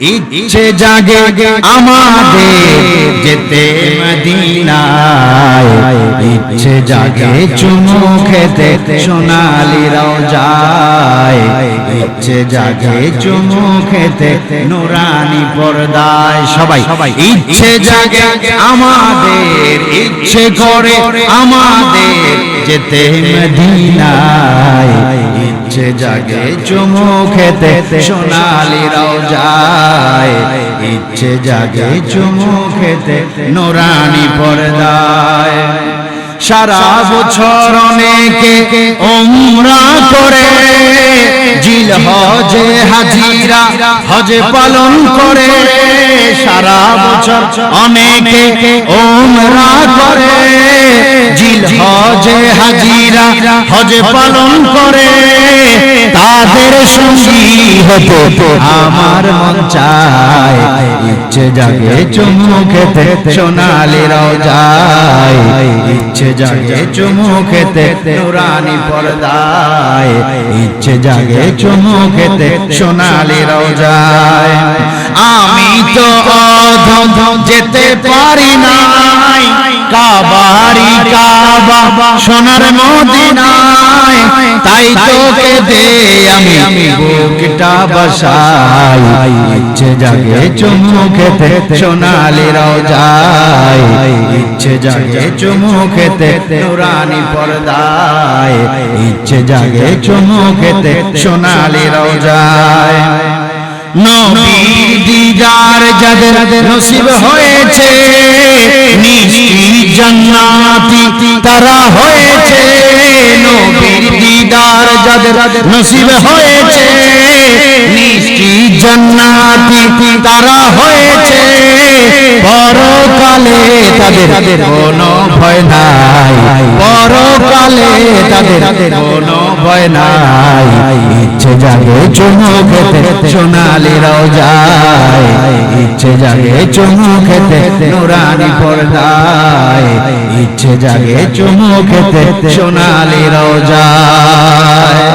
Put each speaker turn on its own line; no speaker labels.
ইচ্ছে জাগে আমাদের যেতে মদিনায়। ইচ্ছে জাগে চুমু খেতে সোনালি যায় ইচ্ছে জাগে চুমু খেতে নুরানি পর্দায়। সবাই সবাই ইচ্ছে জাগে আমাদের ইচ্ছে করে আমাদের। যেতে মদিনায়। ইচ্ছে জাগে চুমু খেতে, সোনালি যায় ইচ্ছে জাগে চুমু খেতে, নোরানি পর্দায়। সারা বছর অনেকে ওমরা করে। হজে হাজিরা হজে পালন করে সারা বছর অনেকে ওমরা করে। জিল হজে হাজিরা হজে পালন করে। তাদের সঙ্গী হতে আমার মন চায়। ইচ্ছে জাগে চুমু খেতে সোনালি রওজায়। ইচ্ছে জাগে চুমু খেতে নুরানি পর্দায়। ইচ্ছে জাগে চুমু খেতে সোনালি রোজায় আমি তো অধম যেতে পারি নাই। কাবারি কাবা সোনার মদিনায়। তাই তোকে দে আমি বুকটা বসাই। ইচ্ছে জাগে চুমু খেতে সোনালি রওজায়। ইচ্ছে জাগে চুমু খেতে নুরানি পর্দায়। ইচ্ছে জাগে চুমু খেতে সোনালি রওজায়। নবীর দিদার যাদের নসিব হয়েছে জান্নাতি তারা হয়েছে। নবীর দিদার যাদের নসিব হয়েছে জান্নাতি তারা হয়েছে। পরকালে তাদের কোনো ভয় নাই। পরকালে তাদের কোনো ভয় নাই। ইচ্ছে জাগে চুমু খেতে সোনালি রওজায়। ইচ্ছে জাগে চুমু খেতে নুরানি পর্দায়। ইচ্ছে জাগে চুমু খেতে সোনালি রওজায়।